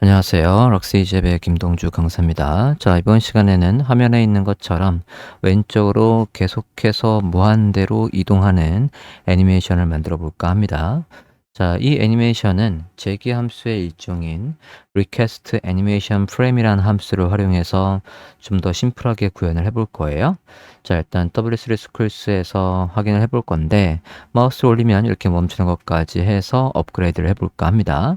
안녕하세요. 럭스이잽의 김동주 강사입니다. 자, 이번 시간에는 화면에 있는 것처럼 왼쪽으로 계속해서 무한대로 이동하는 애니메이션을 만들어 볼까 합니다. 자, 이 애니메이션은 제기 함수의 일종인 request animation frame이라는 함수를 활용해서 좀 더 심플하게 구현을 해볼 거예요. 자, 일단 W3 스쿨스에서 확인을 해볼 건데 마우스를 올리면 이렇게 멈추는 것까지 해서 업그레이드를 해볼까 합니다.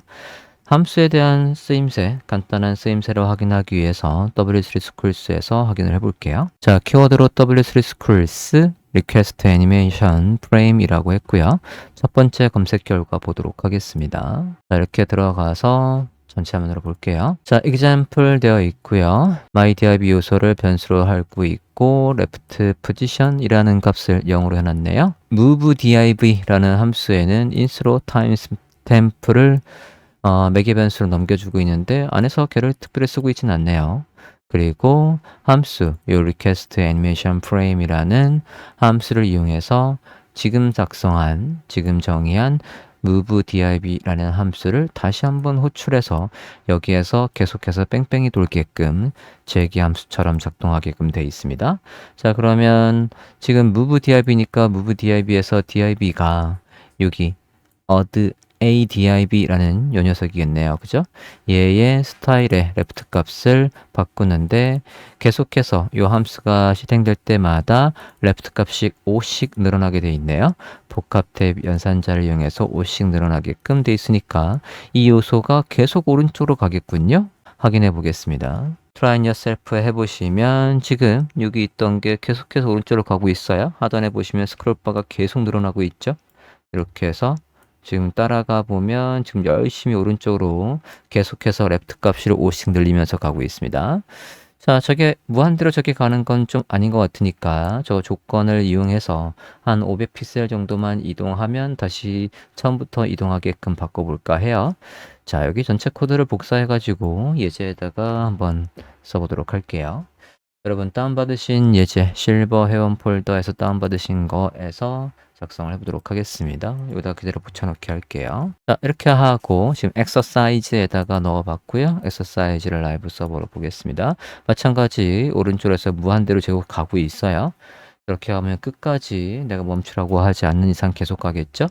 함수에 대한 쓰임새, 간단한 쓰임새를 확인하기 위해서 W3 Schools.에서 확인을 해볼게요. 자, 키워드로 W3 Schools Request Animation Frame이라고 했고요. 첫 번째 검색 결과 보도록 하겠습니다. 자, 이렇게 들어가서 전체 화면으로 볼게요. 자, example 되어 있고요. mydiv 요소를 변수로 하고 있고 left position이라는 값을 0으로 해놨네요. movediv라는 함수에는 ins로 times temp를 어, 매개 변수로 넘겨주고 있는데 안에서 걔를 특별히 쓰고 있진 않네요. 그리고 함수, 이 request animation frame이라는 함수를 이용해서 지금 작성한, 지금 정의한 move div라는 함수를 다시 한번 호출해서 여기에서 계속해서 뺑뺑이 돌게끔 제기 함수처럼 작동하게끔 되어 있습니다. 자, 그러면 지금 move div니까 move div에서 div가 여기 어드 adib라는 요 녀석이겠네요. 그죠? 얘의 스타일의 레프트 값을 바꾸는데 계속해서 요 함수가 실행될 때마다 레프트 값이 5씩 늘어나게 돼 있네요. 복합 탭 연산자를 이용해서 5씩 늘어나게끔 돼 있으니까 이 요소가 계속 오른쪽으로 가겠군요. 확인해 보겠습니다. try yourself 해보시면 지금 여기 있던 게 계속해서 오른쪽으로 가고 있어요. 하단에 보시면 스크롤바가 계속 늘어나고 있죠. 이렇게 해서 지금 따라가 보면 지금 열심히 오른쪽으로 계속해서 랩트 값을 5씩 늘리면서 가고 있습니다. 자, 저게 무한대로 저게 가는 건 좀 아닌 것 같으니까 저 조건을 이용해서 한 500픽셀 정도만 이동하면 다시 처음부터 이동하게끔 바꿔볼까 해요. 자, 여기 전체 코드를 복사해가지고 예제에다가 한번 써보도록 할게요. 여러분 다운받으신 예제 실버 회원 폴더에서 다운받으신 거에서 작성을 해보도록 하겠습니다. 여기다 그대로 붙여넣기 할게요. 자, 이렇게 하고 지금 엑서사이즈에다가 넣어봤고요. 엑서사이즈를 라이브 서버로 보겠습니다. 마찬가지 오른쪽에서 무한대로 제곱 가고 있어요. 이렇게 하면 끝까지 내가 멈추라고 하지 않는 이상 계속 가겠죠?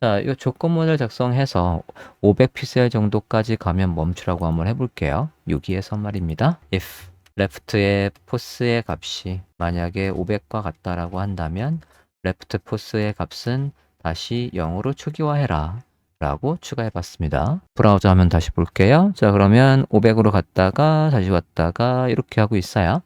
자, 이 조건문을 작성해서 500픽셀 정도까지 가면 멈추라고 한번 해볼게요. 여기에서 말입니다. if left의 포스의 값이 만약에 500과 같다라고 한다면 레프트 포스의 값은 다시 0으로 초기화해라 라고 추가해 봤습니다. 브라우저 하면 다시 볼게요. 자, 그러면 500으로 갔다가 다시 왔다가 이렇게 하고 있어요.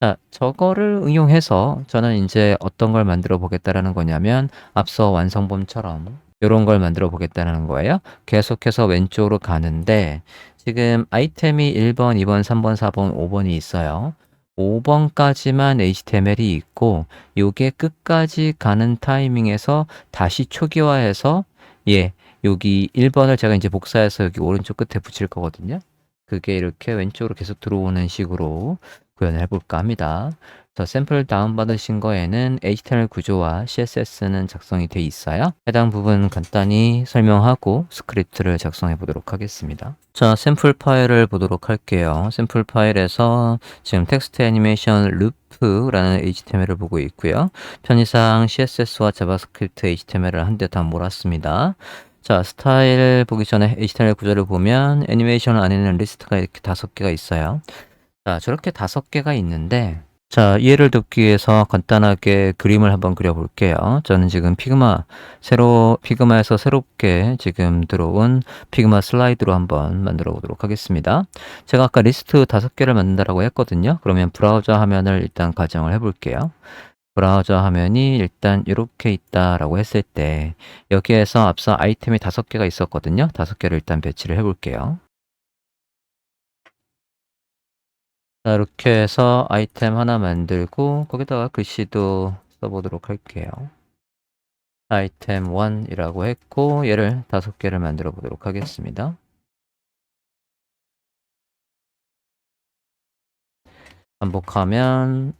자, 저거를 응용해서 저는 이제 어떤 걸 만들어 보겠다라는 거냐면 앞서 완성본처럼 이런 걸 만들어 보겠다는 거예요. 계속해서 왼쪽으로 가는데 지금 아이템이 1번, 2번, 3번, 4번, 5번이 있어요. 5번까지만 HTML이 있고 요게 끝까지 가는 타이밍에서 다시 초기화해서 예, 여기 1번을 제가 이제 복사해서 여기 오른쪽 끝에 붙일 거거든요. 그게 이렇게 왼쪽으로 계속 들어오는 식으로 구현을 해볼까 합니다. 더 샘플 다운받으신 거에는 HTML 구조와 CSS는 작성이 돼 있어요. 해당 부분 간단히 설명하고 스크립트를 작성해 보도록 하겠습니다. 자, 샘플 파일을 보도록 할게요. 샘플 파일에서 지금 텍스트 애니메이션 루프라는 HTML을 보고 있고요. 편의상 CSS와 자바스크립트 HTML을 한대다 몰았습니다. 자, 스타일 보기 전에 HTML 구조를 보면 애니메이션 안에는 리스트가 이렇게 다섯 개가 있어요. 자, 저렇게 다섯 개가 있는데 자, 이해를 돕기 위해서 간단하게 그림을 한번 그려볼게요. 저는 지금 피그마, 새로, 피그마에서 새롭게 지금 들어온 피그마 슬라이드로 한번 만들어 보도록 하겠습니다. 제가 아까 리스트 다섯 개를 만든다라고 했거든요. 그러면 브라우저 화면을 일단 가정을 해볼게요. 브라우저 화면이 일단 이렇게 있다라고 했을 때 여기에서 앞서 아이템이 다섯 개가 있었거든요. 다섯 개를 일단 배치를 해볼게요. 자, 이렇게 해서 아이템 하나 만들고 거기다가 글씨도 써보도록 할게요. 아이템 1이라고 했고 얘를 다섯 개를 만들어 보도록 하겠습니다. 반복하면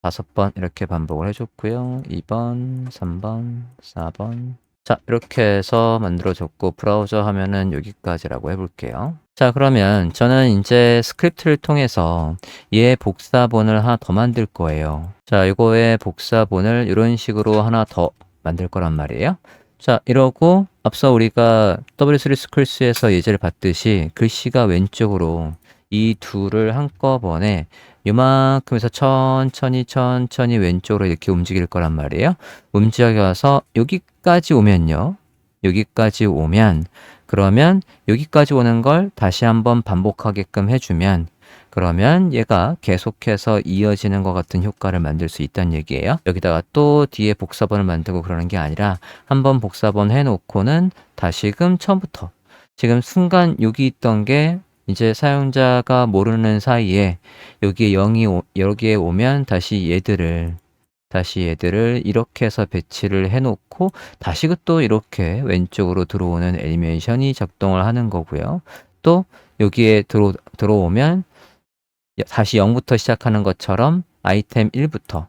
다섯 번 이렇게 반복을 해줬고요. 2번, 3번, 4번. 자, 이렇게 해서 만들어졌고 브라우저 하면은 여기까지라고 해볼게요. 자, 그러면 저는 이제 스크립트를 통해서 얘 복사본을 하나 더 만들 거예요. 자, 이거의 복사본을 이런 식으로 하나 더 만들 거란 말이에요. 자, 이러고 앞서 우리가 W3 스쿨스에서 예제를 봤듯이 글씨가 왼쪽으로 이 둘을 한꺼번에 요만큼에서 천천히 천천히 왼쪽으로 이렇게 움직일 거란 말이에요. 움직여서 여기까지 오면요. 여기까지 오면 그러면 여기까지 오는 걸 다시 한번 반복하게끔 해주면 그러면 얘가 계속해서 이어지는 것 같은 효과를 만들 수 있다는 얘기예요. 여기다가 또 뒤에 복사본을 만들고 그러는 게 아니라 한번 복사본 해놓고는 다시금 처음부터 지금 순간 여기 있던 게 이제 사용자가 모르는 사이에 여기에 0이 오, 여기에 오면 다시 얘들을 다시 얘들을 이렇게 해서 배치를 해놓고 다시 그또 이렇게 왼쪽으로 들어오는 애니메이션이 작동을 하는 거고요. 또 여기에 들어, 들어오면 다시 0부터 시작하는 것처럼 아이템 1부터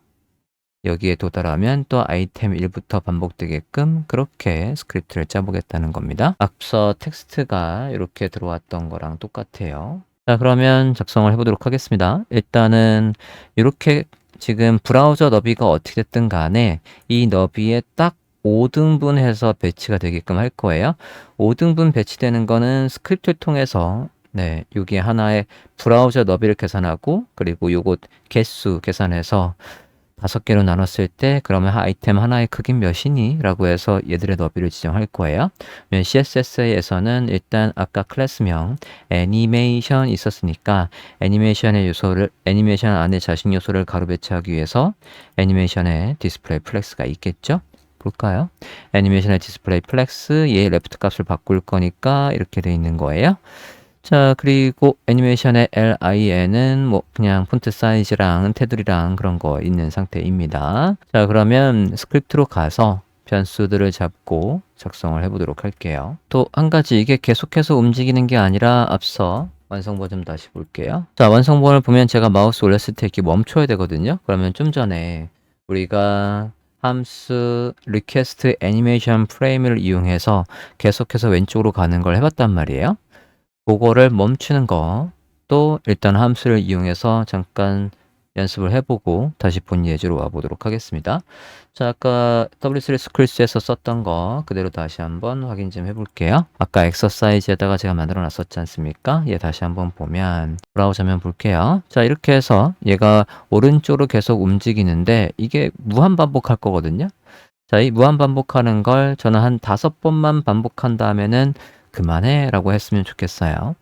여기에 도달하면 또 아이템 1부터 반복되게끔 그렇게 스크립트를 짜보겠다는 겁니다. 앞서 텍스트가 이렇게 들어왔던 거랑 똑같아요. 자, 그러면 작성을 해보도록 하겠습니다. 일단은 이렇게 지금 브라우저 너비가 어떻게 됐든 간에 이 너비에 딱 5등분 해서 배치가 되게끔 할 거예요. 5등분 배치되는 거는 스크립트를 통해서 네, 여기 하나의 브라우저 너비를 계산하고 그리고 요것 개수 계산해서 다섯 개로 나눴을 때 그러면 아이템 하나의 크기 몇이니? 라고 해서 얘들의 너비를 지정할 거예요. CSS에서는 일단 아까 클래스명 애니메이션 있었으니까 애니메이션의 요소를 애니메이션 안에 자식 요소를 가로 배치하기 위해서 애니메이션에 디스플레이 플렉스가 있겠죠? 볼까요? 애니메이션의 디스플레이 플렉스 얘 레프트 값을 바꿀 거니까 이렇게 돼 있는 거예요. 자, 그리고 애니메이션의 lin은 뭐 그냥 폰트 사이즈랑 테두리랑 그런 거 있는 상태입니다. 자, 그러면 스크립트로 가서 변수들을 잡고 작성을 해보도록 할게요. 또 한 가지 이게 계속해서 움직이는 게 아니라 앞서 완성본 좀 다시 볼게요. 자, 완성본을 보면 제가 마우스 올렸을 때 이렇게 멈춰야 되거든요. 그러면 좀 전에 우리가 함수 request animation frame을 이용해서 계속해서 왼쪽으로 가는 걸 해봤단 말이에요. 그거를 멈추는 거 또 일단 함수를 이용해서 잠깐 연습을 해보고 다시 본 예제로 와보도록 하겠습니다. 자, 아까 W3 스크립스에서 썼던 거 그대로 다시 한번 확인 좀 해볼게요. 아까 엑서사이즈에다가 제가 만들어 놨었지 않습니까? 얘 다시 한번 보면 브라우저면 볼게요. 자, 이렇게 해서 얘가 오른쪽으로 계속 움직이는데 이게 무한 반복할 거거든요. 자, 이 무한 반복하는 걸 저는 한 다섯 번만 반복한 다음에는 그만해 라고 했으면 좋겠어요.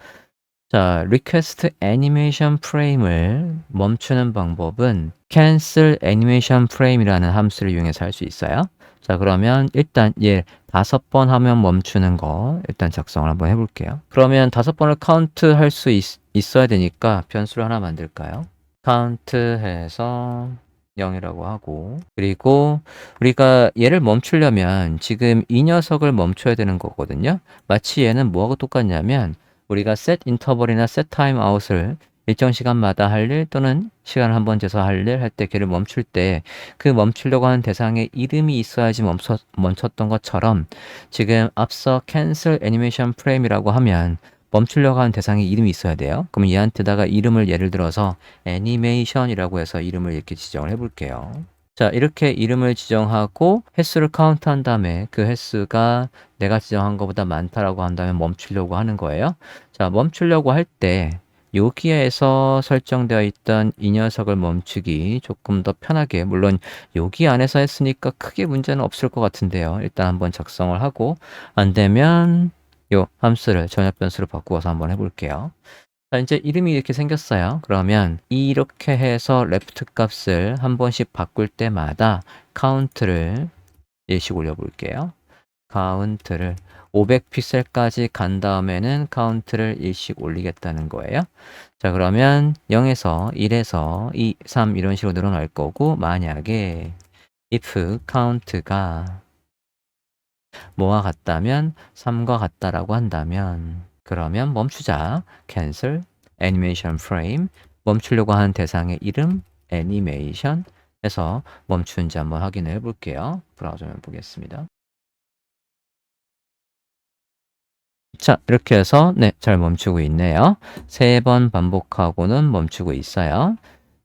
자, request animation frame을 멈추는 방법은 cancel animation frame이라는 함수를 이용해서 할 수 있어요. 자, 그러면 일단 얘 다섯 번 하면 멈추는 거 일단 작성을 한번 해볼게요. 그러면 다섯 번을 카운트 할 수 있어야 되니까 변수를 하나 만들까요? 카운트 해서 0이라고 하고 그리고 우리가 얘를 멈추려면 지금 이 녀석을 멈춰야 되는 거거든요. 마치 얘는 뭐하고 똑같냐면 우리가 set interval이나 set time out을 일정 시간마다 할 일 또는 시간을 한 번 재서 할 일 할 때 걔를 멈출 때 그 멈추려고 하는 대상에 이름이 있어야지 멈췄, 멈췄던 것처럼 지금 앞서 cancel animation frame이라고 하면 멈추려고 하는 대상에 이름이 있어야 돼요. 그럼 얘한테다가 이름을 예를 들어서 애니메이션이라고 해서 이름을 이렇게 지정을 해볼게요. 자, 이렇게 이름을 지정하고 횟수를 카운트 한 다음에 그 횟수가 내가 지정한 것보다 많다라고 한다면 멈추려고 하는 거예요. 자, 멈추려고 할 때 여기에서 설정되어 있던 이 녀석을 멈추기 조금 더 편하게 물론 여기 안에서 했으니까 크게 문제는 없을 것 같은데요. 일단 한번 작성을 하고 안 되면 요 함수를 전압 변수로 바꾸어서 한번 해볼게요. 자, 이제 이름이 이렇게 생겼어요. 그러면 이렇게 해서 레프트 값을 한 번씩 바꿀 때마다 카운트를 일씩 올려볼게요. 카운트를 500픽셀까지 간 다음에는 카운트를 일씩 올리겠다는 거예요. 자, 그러면 0에서 1에서 2, 3 이런 식으로 늘어날 거고 만약에 if count가 뭐와 같다면 3과 같다라고 한다면 그러면 멈추자. cancel animation frame 멈추려고 하는 대상의 이름 애니메이션 해서 멈추는지 한번 확인해 볼게요. 브라우저면 보겠습니다. 자, 이렇게 해서 네, 잘 멈추고 있네요. 세 번 반복하고는 멈추고 있어요.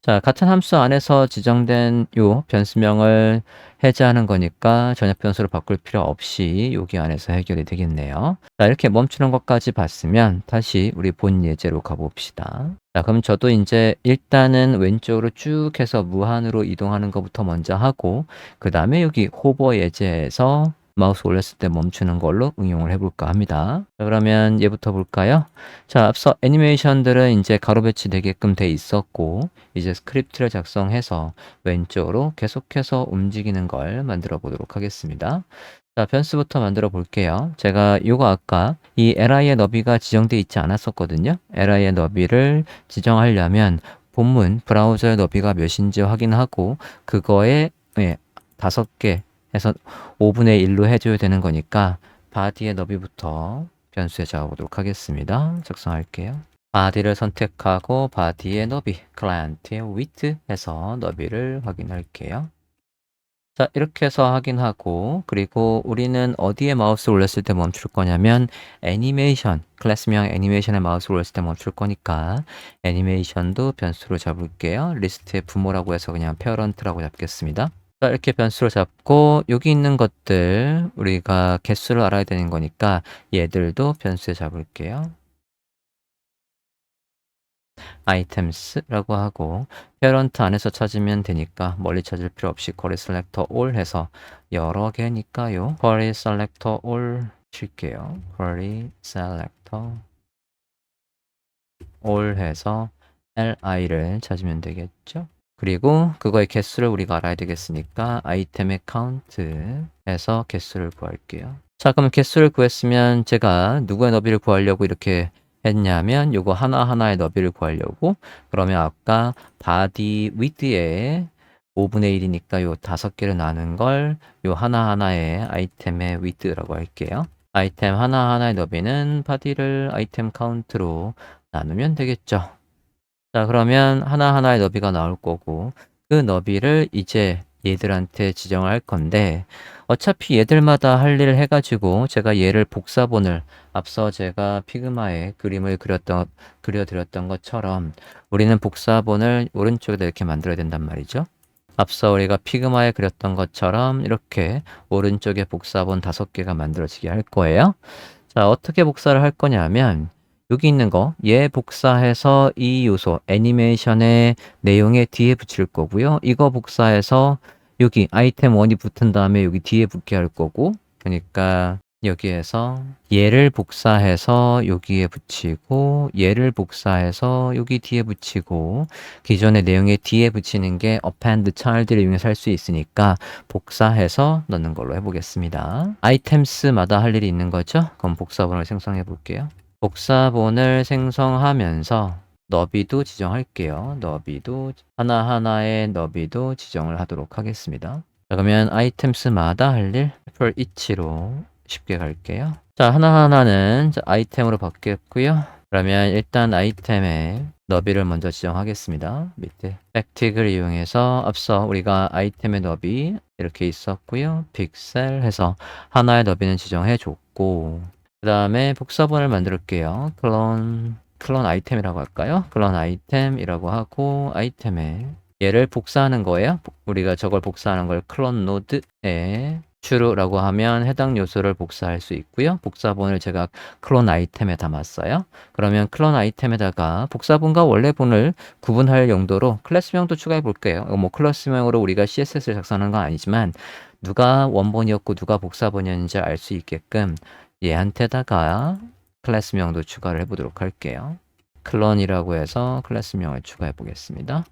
자, 같은 함수 안에서 지정된 요 변수명을 해제하는 거니까 전역 변수로 바꿀 필요 없이 여기 안에서 해결이 되겠네요. 자, 이렇게 멈추는 것까지 봤으면 다시 우리 본 예제로 가봅시다. 자, 그럼 저도 이제 일단은 왼쪽으로 쭉 해서 무한으로 이동하는 것부터 먼저 하고 그 다음에 여기 호버 예제에서 마우스 올렸을 때 멈추는 걸로 응용을 해볼까 합니다. 자, 그러면 얘부터 볼까요? 자, 앞서 애니메이션들은 이제 가로 배치되게끔 돼 있었고, 이제 스크립트를 작성해서 왼쪽으로 계속해서 움직이는 걸 만들어 보도록 하겠습니다. 자, 변수부터 만들어 볼게요. 제가 이거 아까 이 li의 너비가 지정되어 있지 않았었거든요. li의 너비를 지정하려면 본문 브라우저의 너비가 몇인지 확인하고 그거에 예, 다섯 개 해서 5분의 1로 해줘야 되는 거니까 바디의 너비부터 변수에 적어보도록 하겠습니다. 작성할게요. 바디를 선택하고 바디의 너비, 클라이언트의 width 해서 너비를 확인할게요. 자, 이렇게 해서 확인하고 그리고 우리는 어디에 마우스 올렸을 때 멈출 거냐면 애니메이션, 클래스명 애니메이션에 마우스 올렸을 때 멈출 거니까 애니메이션도 변수로 잡을게요. 리스트의 부모라고 해서 그냥 페어런트라고 잡겠습니다. 자, 이렇게 변수를 잡고 여기 있는 것들 우리가 개수를 알아야 되는 거니까 얘들도 변수에 잡을게요. items라고 하고 parent 안에서 찾으면 되니까 멀리 찾을 필요 없이 query selector all 해서 여러 개니까요. query selector all 칠게요. query selector all 해서 li를 찾으면 되겠죠. 그리고 그거의 개수를 우리가 알아야 되겠으니까 아이템의 해서 개수를 구할게요. 자, 그럼 개수를 구했으면 제가 누구의 너비를 구하려고 이렇게 했냐면 요거 하나하나의 너비를 구하려고 그러면 아까 body width에 5분의 1이니까 요 다섯 개를 나눈 걸 요 하나하나의 아이템의 width라고 할게요. 아이템 하나하나의 너비는 body를 아이템 카운트로 나누면 되겠죠. 자, 그러면 하나하나의 너비가 나올 거고 그 너비를 이제 얘들한테 지정을 할 건데 어차피 얘들마다 할 일을 해가지고 제가 얘를 복사본을 앞서 제가 피그마에 그림을 그렸던 그려드렸던 것처럼 우리는 복사본을 오른쪽에다 이렇게 만들어야 된단 말이죠. 앞서 우리가 피그마에 그렸던 것처럼 이렇게 오른쪽에 복사본 다섯 개가 만들어지게 할 거예요. 자, 어떻게 복사를 할 거냐면 여기 있는 거, 얘 복사해서 이 요소, 애니메이션의 내용에 뒤에 붙일 거고요. 이거 복사해서 여기 아이템 1이 붙은 다음에 여기 뒤에 붙게 할 거고, 그러니까 여기에서 얘를 복사해서 여기에 붙이고 얘를 복사해서 여기 뒤에 붙이고 기존의 내용에 뒤에 붙이는 게 append child를 이용해서 할 수 있으니까 복사해서 넣는 걸로 해보겠습니다. 아이템스마다 할 일이 있는 거죠? 그럼 복사본을 생성해 볼게요. 복사본을 생성하면서 너비도 지정할게요. 너비도 하나하나의 너비도 지정을 하도록 하겠습니다. 자, 그러면 아이템스마다 할 일, for each로 쉽게 갈게요. 자, 하나하나는 아이템으로 바뀌었고요. 그러면 일단 아이템의 너비를 먼저 지정하겠습니다. 밑에 팩틱을 이용해서 앞서 우리가 아이템의 너비 이렇게 있었고요. 픽셀 해서 하나의 너비는 지정해 줬고 그 다음에 복사본을 만들게요. 클론, 클론 아이템이라고 할까요? 클론 아이템이라고 하고 아이템에 얘를 복사하는 거예요. 우리가 저걸 복사하는 걸 클론 노드에 true라고 하면 해당 요소를 복사할 수 있고요. 복사본을 제가 클론 아이템에 담았어요. 그러면 클론 아이템에다가 복사본과 원래본을 구분할 용도로 클래스명도 추가해 볼게요. 뭐 클래스명으로 우리가 CSS를 작성하는 건 아니지만 누가 원본이었고 누가 복사본이었는지 알 수 있게끔 얘한테다가 클래스명도 추가를 해보도록 할게요. 클론이라고 해서 클래스명을 추가해 보겠습니다.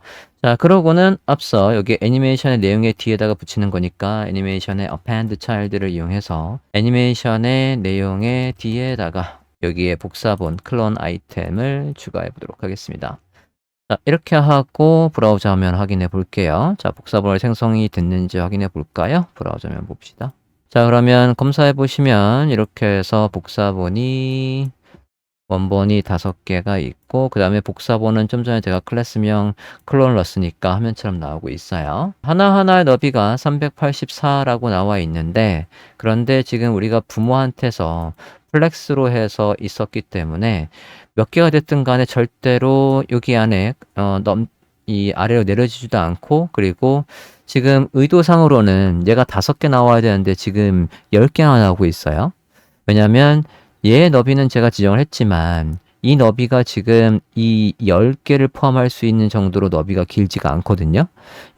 자, 그러고는 앞서 여기 애니메이션의 내용의 뒤에다가 붙이는 거니까 애니메이션의 append child를 이용해서 애니메이션의 내용의 뒤에다가 여기에 복사본 클론 아이템을 추가해 보도록 하겠습니다. 자, 이렇게 하고 브라우저 화면 확인해 볼게요. 자, 복사본을 생성이 됐는지 확인해 볼까요? 브라우저 화면 봅시다. 자, 그러면 검사해 보시면 이렇게 해서 복사본이 원본이 다섯 개가 있고 그 다음에 복사본은 좀 전에 제가 클래스명 클론을 넣었으니까 화면처럼 나오고 있어요. 하나하나의 너비가 384라고 나와 있는데 그런데 지금 우리가 부모한테서 플렉스로 해서 있었기 때문에 몇 개가 됐든 간에 절대로 여기 안에 어, 넘, 이 아래로 내려지지도 않고 그리고 지금 의도상으로는 얘가 다섯 개 나와야 되는데 지금 열 개나 나오고 있어요. 왜냐면 얘의 너비는 제가 지정을 했지만 이 너비가 지금 이 10개를 포함할 수 있는 정도로 너비가 길지가 않거든요.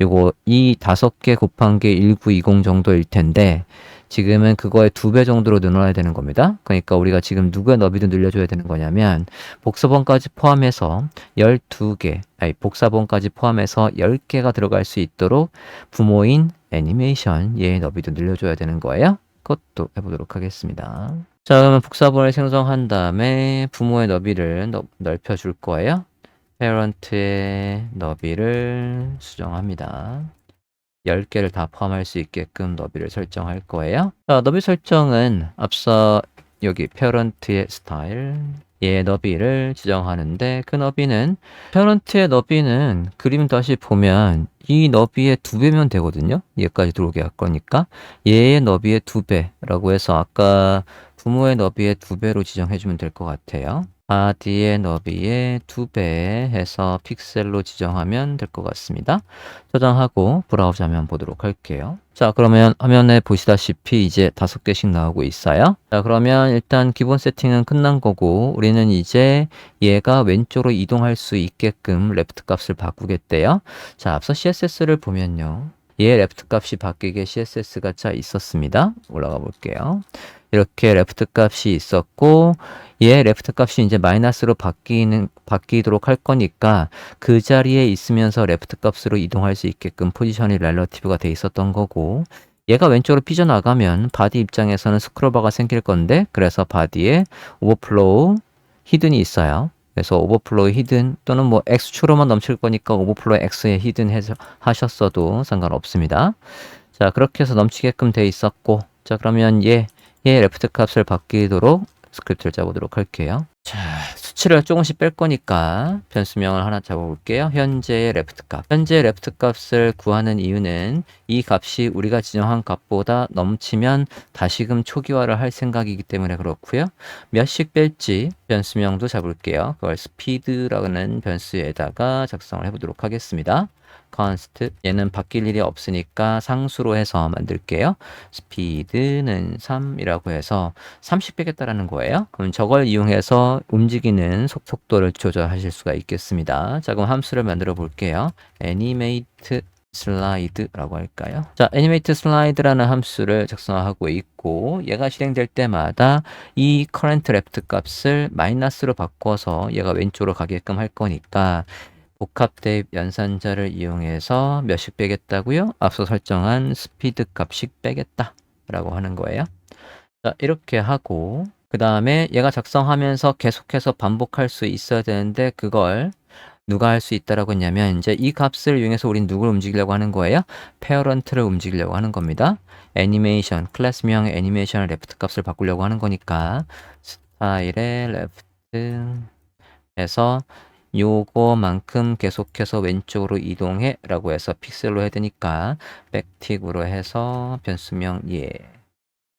요거 이 5개 곱한 게 1920 정도일 텐데 지금은 그거의 두 배 정도로 늘어나야 되는 겁니다. 그러니까 우리가 지금 누구의 너비도 늘려줘야 되는 거냐면 복사본까지 포함해서 12개, 아니 복사본까지 포함해서 10개가 들어갈 수 있도록 부모인 애니메이션 얘의 너비도 늘려줘야 되는 거예요. 그것도 해보도록 하겠습니다. 자, 그러면 복사본을 생성한 다음에 부모의 너비를 넓, 넓혀줄 거예요. 페런트의 너비를 수정합니다. 10개를 다 포함할 수 있게끔 너비를 설정할 거예요. 자, 너비 설정은 앞서 여기 페런트의 스타일 얘 너비를 지정하는데 그 너비는 페런트의 너비는 그림 다시 보면 이 너비의 두 배면 되거든요. 얘까지 들어오게 할 거니까 얘의 너비의 두 배라고 해서 아까 부모의 너비의 두 배로 지정해 주면 될 것 같아요. 바디의 너비의 두배 해서 픽셀로 지정하면 될 것 같습니다. 저장하고 브라우저 화면 보도록 할게요. 자, 그러면 화면에 보시다시피 이제 다섯 개씩 나오고 있어요. 자, 그러면 일단 기본 세팅은 끝난 거고 우리는 이제 얘가 왼쪽으로 이동할 수 있게끔 레프트 값을 바꾸겠대요. 자, 앞서 CSS를 보면요. 얘 레프트 값이 바뀌게 CSS가 자 있었습니다. 올라가 볼게요. 이렇게 레프트 값이 있었고 얘 레프트 값이 이제 마이너스로 바뀌는 바뀌도록 할 거니까 그 자리에 있으면서 레프트 값으로 이동할 수 있게끔 포지션이 렐러티브가 돼 있었던 거고 얘가 왼쪽으로 삐져나가면 바디 입장에서는 스크롤바가 생길 건데 그래서 바디에 오버플로우 히든이 있어요. 그래서 오버플로우 히든 또는 뭐 X축으로만 넘칠 거니까 오버플로우 X에 히든 하셨어도 상관없습니다. 자 그렇게 해서 넘치게끔 돼 있었고 자 그러면 얘, 얘 레프트 값을 바뀌도록 스크립트를 짜보도록 할게요. 자, 수치를 조금씩 뺄 거니까 변수명을 하나 잡아볼게요. 현재의 레프트 값. 현재 레프트 값을 구하는 이유는 이 값이 우리가 지정한 값보다 넘치면 다시금 초기화를 할 생각이기 때문에 그렇고요. 몇씩 뺄지 변수명도 잡을게요. 그걸 스피드라는 변수에다가 작성을 해보도록 하겠습니다. const 얘는 바뀔 일이 없으니까 상수로 해서 만들게요. speed는 3이라고 해서 30 빼겠다라는 거예요. 그럼 저걸 이용해서 움직이는 속도를 조절하실 수가 있겠습니다. 자, 그럼 함수를 만들어 볼게요. animate 슬라이드라고 할까요? 자, animate 슬라이드라는 함수를 작성하고 있고 얘가 실행될 때마다 이 current left 값을 마이너스로 바꿔서 얘가 왼쪽으로 가게끔 할 거니까 복합 대입 연산자를 이용해서 몇씩 빼겠다고요? 앞서 설정한 스피드 값씩 빼겠다 라고 하는 거예요. 자, 이렇게 하고 그 다음에 얘가 작성하면서 계속해서 반복할 수 있어야 되는데 그걸 누가 할 수 있다라고 했냐면 이제 이 값을 이용해서 우린 누구를 움직이려고 하는 거예요? 페어런트를 움직이려고 하는 겁니다. 애니메이션, 클래스명 애니메이션을 레프트 값을 바꾸려고 하는 거니까 스타일의 레프트 해서 요거만큼 계속해서 왼쪽으로 이동해 라고 해서 픽셀로 해야 되니까 백틱으로 해서 변수명 예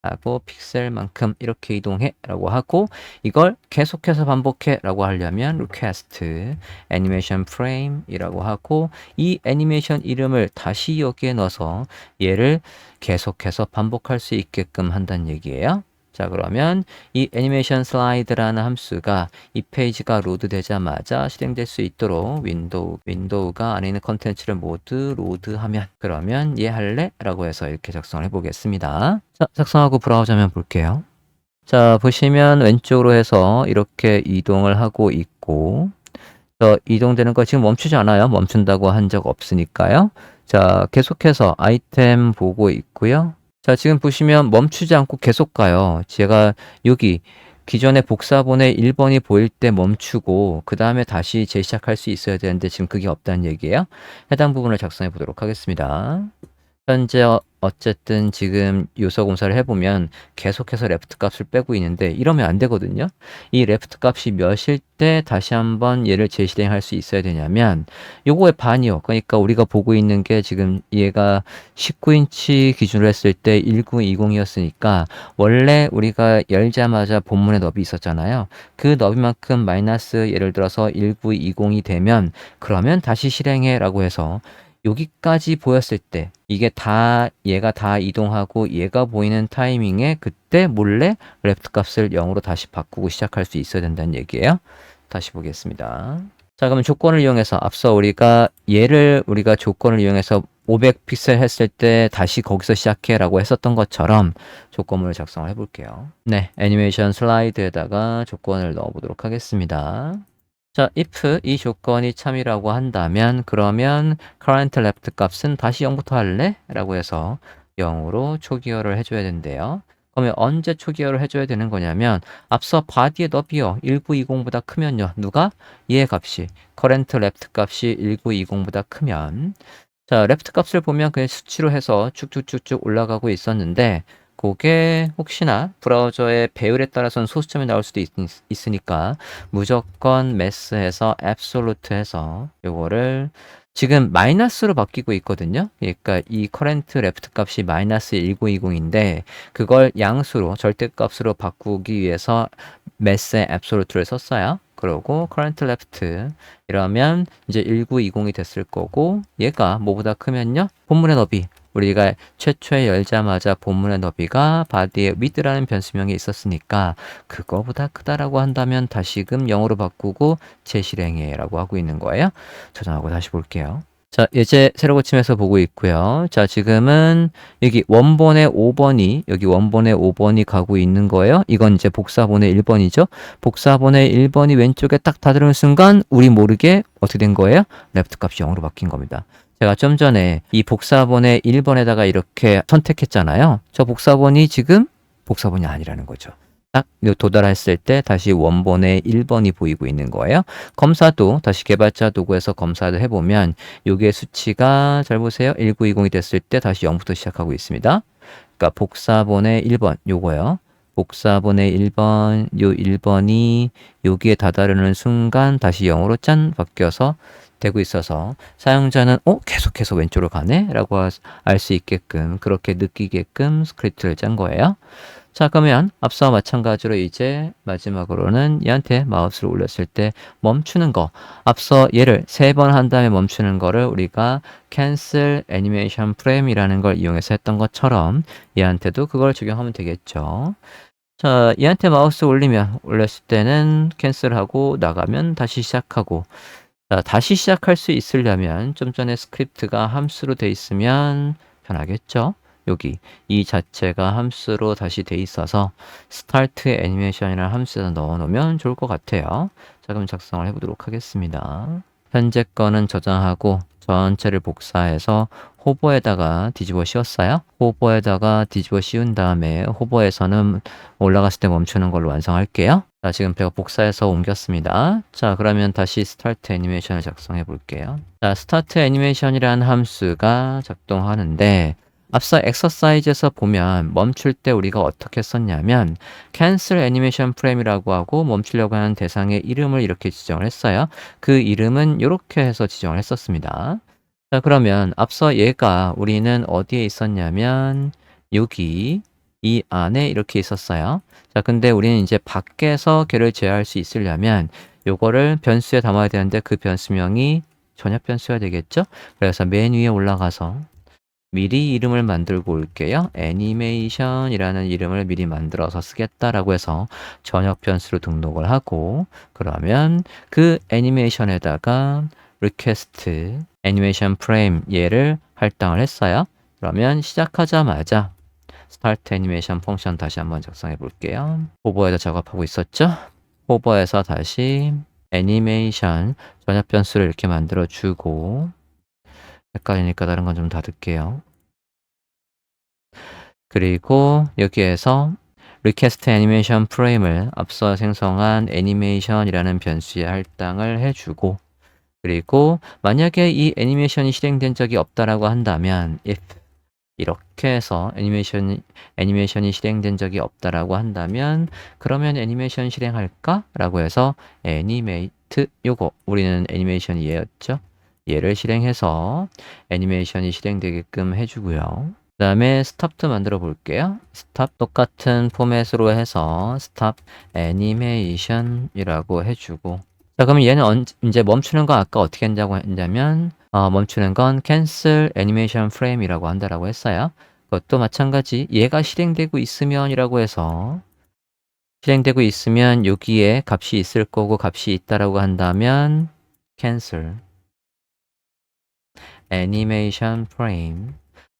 하고 픽셀만큼 이렇게 이동해 라고 하고 이걸 계속해서 반복해 라고 하려면 request animation frame 이라고 하고 이 애니메이션 이름을 다시 여기에 넣어서 얘를 계속해서 반복할 수 있게끔 한다는 얘기예요 자 그러면 이 애니메이션 슬라이드라는 함수가 이 페이지가 로드 되자마자 실행될 수 있도록 윈도우 윈도우가 안에 있는 컨텐츠를 모두 로드하면 그러면 얘 할래? 라고 해서 이렇게 작성을 해보겠습니다. 자 작성하고 브라우저 화면 볼게요. 자 보시면 왼쪽으로 해서 이렇게 이동을 하고 있고 저 이동되는 거 지금 멈추지 않아요. 멈춘다고 한 적 없으니까요. 자 계속해서 아이템 보고 있고요. 자, 지금 보시면 멈추지 않고 계속 가요. 제가 여기 기존의 복사본의 1번이 보일 때 멈추고 그 다음에 다시 재시작할 수 있어야 되는데 지금 그게 없다는 얘기예요. 해당 부분을 작성해 보도록 하겠습니다. 현재 어, 어쨌든 지금 요소 공사를 해보면 계속해서 레프트 값을 빼고 있는데 이러면 안 되거든요. 이 레프트 값이 몇일 때 다시 한번 얘를 재실행할 수 있어야 되냐면 요거의 반이요. 그러니까 우리가 보고 있는 게 지금 얘가 19인치 기준으로 했을 때 1920이었으니까 원래 우리가 열자마자 본문에 너비 있었잖아요. 그 너비만큼 마이너스 예를 들어서 1920이 되면 그러면 다시 실행해 라고 해서 여기까지 보였을 때 이게 다 얘가 다 이동하고 얘가 보이는 타이밍에 그때 몰래 레프트 값을 0으로 다시 바꾸고 시작할 수 있어야 된다는 얘기예요. 다시 보겠습니다. 자, 그러면 조건을 이용해서 앞서 우리가 얘를 우리가 조건을 이용해서 500 픽셀 했을 때 다시 거기서 시작해 라고 했었던 것처럼 조건문을 작성을 해볼게요. 네, 애니메이션 슬라이드에다가 조건을 넣어보도록 하겠습니다. 자, if 이 조건이 참이라고 한다면 그러면 current left 값은 다시 0부터 할래? 라고 해서 0으로 초기화를 해줘야 된대요. 그러면 언제 초기화를 해줘야 되는 거냐면 앞서 body의 너비요 1920보다 크면요 누가? 얘의 값이 current left 값이 1920보다 크면 자 left 값을 보면 그냥 수치로 해서 쭉쭉쭉쭉 올라가고 있었는데 그게 혹시나 브라우저의 배율에 따라서는 소수점이 나올 수도 있, 으니까 무조건 매스해서 앱솔루트 해서 요거를 지금 마이너스로 바뀌고 있거든요. 그러니까 이 커렌트 레프트 값이 마이너스 1920인데 그걸 양수로 절대값으로 바꾸기 위해서 매스의 앱솔루트를 썼어요. 그러고 current left 이러면 이제 1920이 됐을 거고 얘가 뭐보다 크면요 본문의 너비 우리가 최초에 열자마자 본문의 너비가 바디의 width라는 변수명이 있었으니까 그거보다 크다라고 한다면 다시금 0으로 바꾸고 재실행해라고 하고 있는 거예요. 저장하고 다시 볼게요. 자, 이제 새로 고침해서 보고 있고요. 자, 지금은 여기 원본의 5번이, 여기 원본의 5번이 가고 있는 거예요. 이건 이제 복사본의 1번이죠. 복사본의 1번이 왼쪽에 딱 닫으는 순간 우리 모르게 어떻게 된 거예요? 레프트 값이 0으로 바뀐 겁니다. 제가 좀 전에 이 복사본의 1번에다가 이렇게 선택했잖아요. 저 복사본이 지금 복사본이 아니라는 거죠. 딱 도달했을 때 다시 원본의 1번이 보이고 있는 거예요. 검사도 다시 개발자 도구에서 검사를 해보면 요게 수치가 잘 보세요. 1920이 됐을 때 다시 0부터 시작하고 있습니다. 그러니까 복사본의 1번 요거요. 복사본의 1번 요 1번이 여기에 다다르는 순간 다시 0으로 짠 바뀌어서 되고 있어서 사용자는 어? 계속해서 왼쪽으로 가네? 라고 알 수 있게끔 그렇게 느끼게끔 스크립트를 짠 거예요. 자 그러면 앞서와 마찬가지로 이제 마지막으로는 얘한테 마우스를 올렸을 때 멈추는 거. 앞서 얘를 세 번 한 다음에 멈추는 거를 우리가 cancel animation frame이라는 걸 이용해서 했던 것처럼 얘한테도 그걸 적용하면 되겠죠. 자, 얘한테 마우스 올리면 올렸을 때는 캔슬하고 나가면 다시 시작하고 자, 다시 시작할 수 있으려면 좀 전에 스크립트가 함수로 돼 있으면 편하겠죠? 여기 이 자체가 함수로 다시 돼 있어서 start animation이라는 함수에다 넣어 놓으면 좋을 것 같아요. 자, 그럼 작성을 해 보도록 하겠습니다. 현재 거는 저장하고 전체를 복사해서 호버에다가 뒤집어 씌웠어요. 호버에다가 뒤집어 씌운 다음에 호버에서는 올라갔을 때 멈추는 걸로 완성할게요. 자, 지금 제가 복사해서 옮겼습니다. 자, 그러면 다시 스타트 애니메이션을 작성해 볼게요. 자, 스타트 애니메이션이라는 함수가 작동하는데 앞서 엑서사이즈에서 보면 멈출 때 우리가 어떻게 썼냐면 cancel animation frame이라고 하고 멈추려고 하는 대상의 이름을 이렇게 지정을 했어요. 그 이름은 이렇게 해서 지정을 했었습니다. 자, 그러면 앞서 얘가 우리는 어디에 있었냐면 여기 이 안에 이렇게 있었어요. 자, 근데 우리는 이제 밖에서 걔를 제어할 수 있으려면 요거를 변수에 담아야 되는데 그 변수명이 전역 변수가 되겠죠? 그래서 맨 위에 올라가서 미리 이름을 만들고 올게요. 애니메이션이라는 이름을 미리 만들어서 쓰겠다라고 해서 전역 변수로 등록을 하고 그러면 그 애니메이션에다가 request 애니메이션 프레임 얘를 할당을 했어요. 그러면 시작하자마자 스타트 애니메이션 펑션 다시 한번 작성해 볼게요. 호버에다 작업하고 있었죠? 호버에서 다시 애니메이션 전압 변수를 이렇게 만들어 주고 헷갈리니까 다른 건 좀 닫을게요. 그리고 여기에서 request animation frame을 앞서 생성한 애니메이션이라는 변수에 할당을 해주고 그리고 만약에 이 애니메이션이 실행된 적이 없다라고 한다면 if 이렇게 해서 애니메이션, 애니메이션이 실행된 적이 없다라고 한다면 그러면 애니메이션 실행할까? 라고 해서 애니메이트 요거 우리는 애니메이션 얘였죠. 얘를 실행해서 애니메이션이 실행되게끔 해주고요. 그 다음에 스탑도 만들어 볼게요. 스탑 똑같은 포맷으로 해서 스탑 애니메이션이라고 해주고 자 그러면 얘는 언, 이제 멈추는 거 아까 어떻게 한다고 했냐면 어, 멈추는 건 cancel animation frame이라고 한다라고 했어요. 그것도 마찬가지 얘가 실행되고 있으면 이라고 해서 실행되고 있으면 여기에 값이 있을 거고 값이 있다라고 한다면 cancel animation frame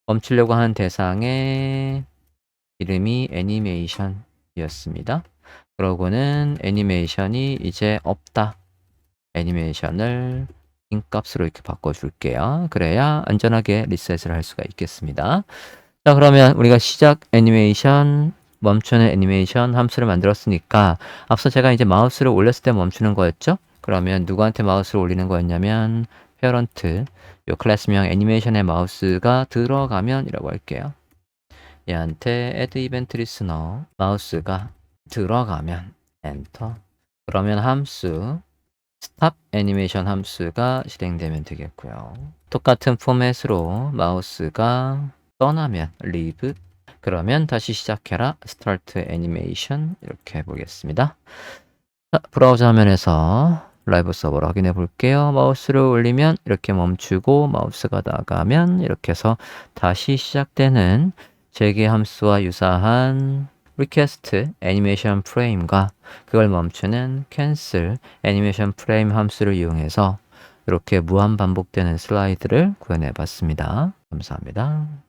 멈추려고 하는 대상의 이름이 애니메이션이었습니다. 그러고는 애니메이션이 이제 없다. 애니메이션을 인 값으로 이렇게 바꿔줄게요. 그래야 안전하게 리셋을 할 수가 있겠습니다. 자, 그러면 우리가 시작 애니메이션, 멈추는 애니메이션 함수를 만들었으니까 앞서 제가 이제 마우스를 올렸을 때 멈추는 거였죠? 그러면 누구한테 마우스를 올리는 거였냐면 페어런트 요 클래스명 애니메이션의 마우스가 들어가면 이라고 할게요. 얘한테 add event listener 마우스가 들어가면 엔터 그러면 함수 stop 애니메이션 함수가 실행되면 되겠고요. 똑같은 포맷으로 마우스가 떠나면 leave 그러면 다시 시작해라 start animation 이렇게 해보겠습니다. 자, 브라우저 화면에서 라이브 서버를 확인해 볼게요. 마우스를 올리면 이렇게 멈추고 마우스가 나가면 이렇게 해서 다시 시작되는 재개 함수와 유사한 request 애니메이션 프레임과 그걸 멈추는 cancel 애니메이션 프레임 함수를 이용해서 이렇게 무한 반복되는 슬라이드를 구현해 봤습니다. 감사합니다.